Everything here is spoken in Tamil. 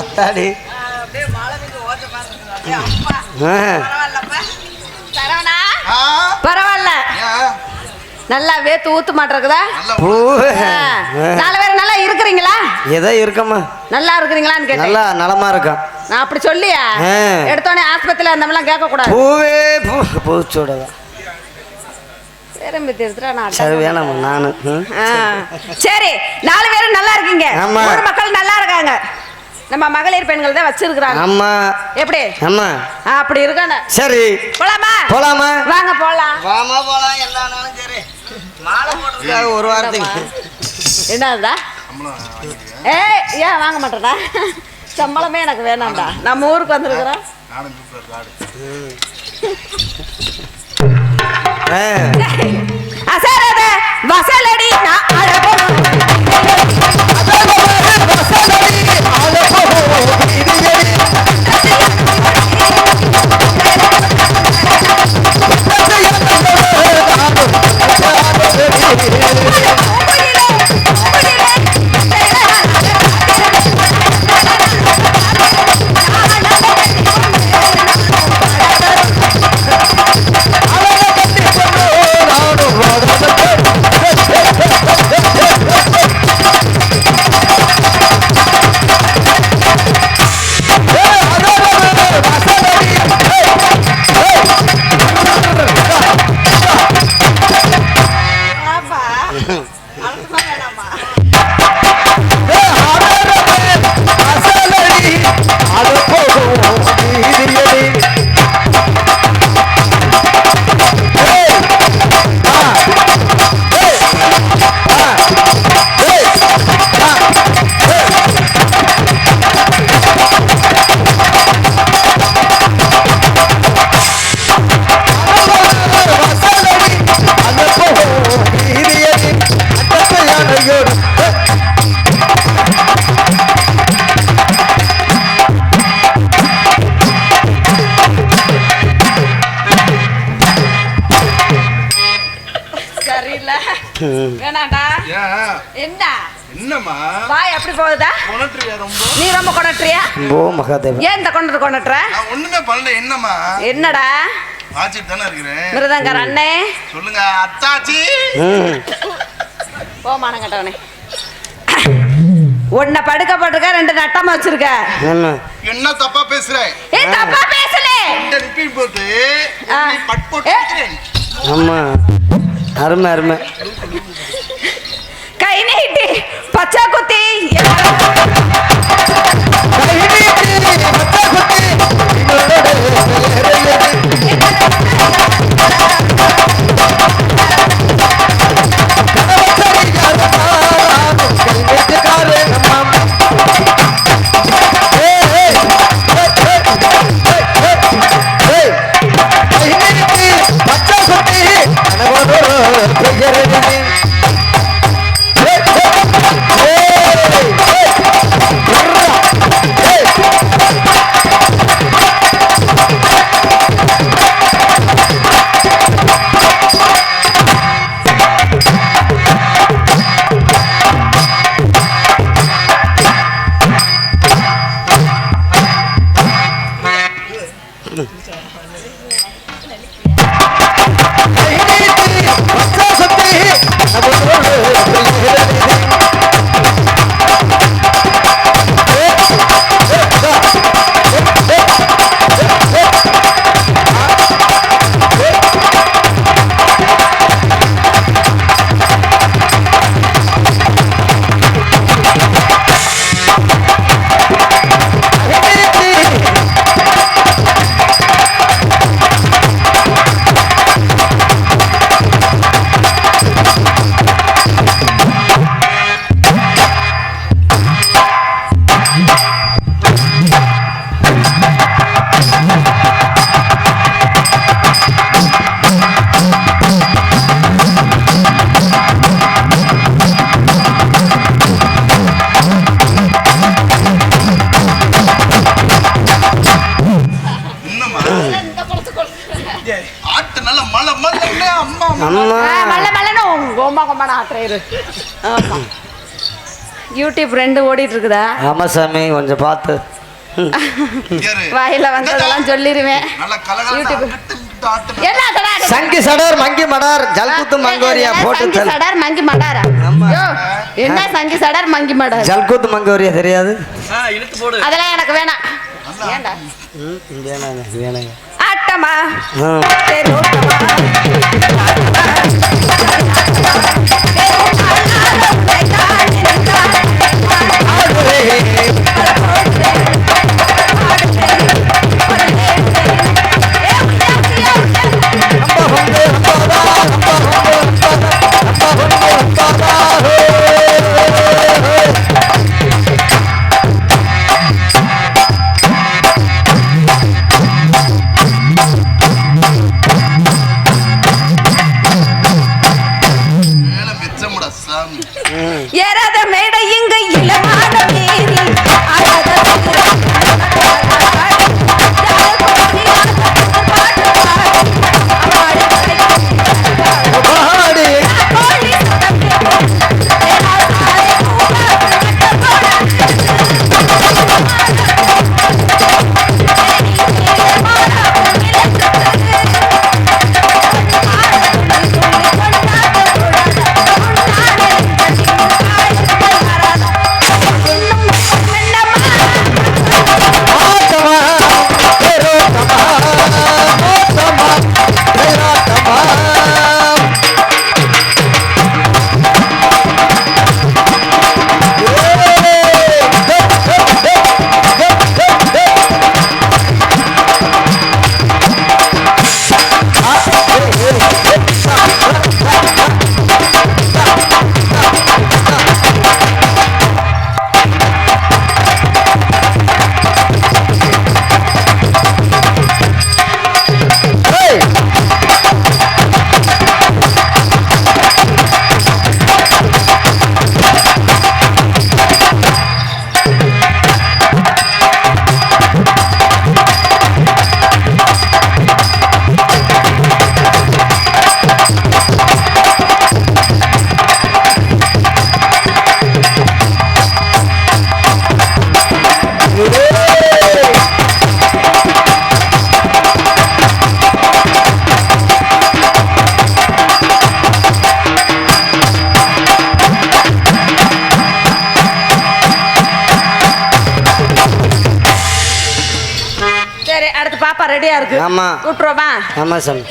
அத்தாடி. பரவாயில்ல? நல்லா வேத்து ஊத்து மாட்டிருக்குதா? நாலு பேர் நல்லா இருக்கிறீங்களா? ஏதோ இருக்கம்மா. நல்லா இருக்கிறீங்களான்னு கேட்டேன். நல்லா நலமா இருக்கும். நான் அப்படி சொல்லியா. எடுத்தோடனே ஆஸ்பத்திரியில் அந்த மாதிரிலாம் கேட்க கூடாது பூவே பூ நான் சரி வேணாம்மா நானு. சரி நாலு பேரும் நல்லா இருக்கீங்க. மக்கள் நல்லா இருக்காங்க. நம்ம மகளிர் பெண்கள் தான் வச்சிருக்கிறாங்க. ஆமா எப்படி? ஆமா ஆ, அப்படி இருக்கானே சரி. போலாமா? போலாமா? வாங்க போலாம். வாமா போலாம். எல்லா நாளும் சரி. மாலை போட்டுருக்காங்க ஒரு வாரத்துக்கு வாங்கிக்கிறியா? ஏய் ஏன் வாங்க மாட்டேடா சம்பளமே எனக்கு வேணாம்டா. நம்ம ஊருக்கு வந்திருக்கிறோம். அசரத வசலடி நான் அழகோ. வேணாண்டா. என்ன? என்னம்மா? வாய் எப்படி போகுதா? கொணட்டுறியா ரொம்ப? நீ ரொம்ப கொண்டாட்டுறியா ஓ மகாதேவன் ஏன் இந்த கொண்டது கொண்டாட்டுற நான் ஒண்ணுமே பண்ணல. என்னம்மா? என்னடா? வாச்சிட்டு தானே இருக்கிறேன். மிருதங்கர் அண்ணே. சொல்லுங்க அத்தாச்சி. போமானம் கட்டவனே. உன்னை படுக்க போட்டிருக்க ரெண்டு நட்டம் வச்சிருக்க. என்ன? தப்பா பேசுற? ஏ தப்பா பேசல. நிப்பி போட்டு பட் போட்டு. ஆமா அருமை அருமை. என்னம்மா ஆட்டு நல்ல மலை மலை அம்மா ஆட்டுறாரு யூடியூப் ரெண்டு ஓடிட்டு இருக்குதா ஆமா சாமி கொஞ்சம் பார்த்து? வாயில வந்ததெல்லாம் சொல்லிருவேன் யூடியூப். சங்கி சடர் மங்கி மடார் ஜல்குத்து மங்கோரியா போட்டு சடார் மங்கி மடாரா? என்ன சங்கி சடார் மங்கி மடார்? ஜல்குத்து மங்கோரியா தெரியாது? ஆ, இழுத்து போடு. அதெல்லாம் எனக்கு வேணாம். ஏண்டா? ம், வேணாங்க வேணாங்க माँ तेरे ah. ரெடியா இருக்கு. ஆமா. கூட்டுருவோமா ஆமா சாமி.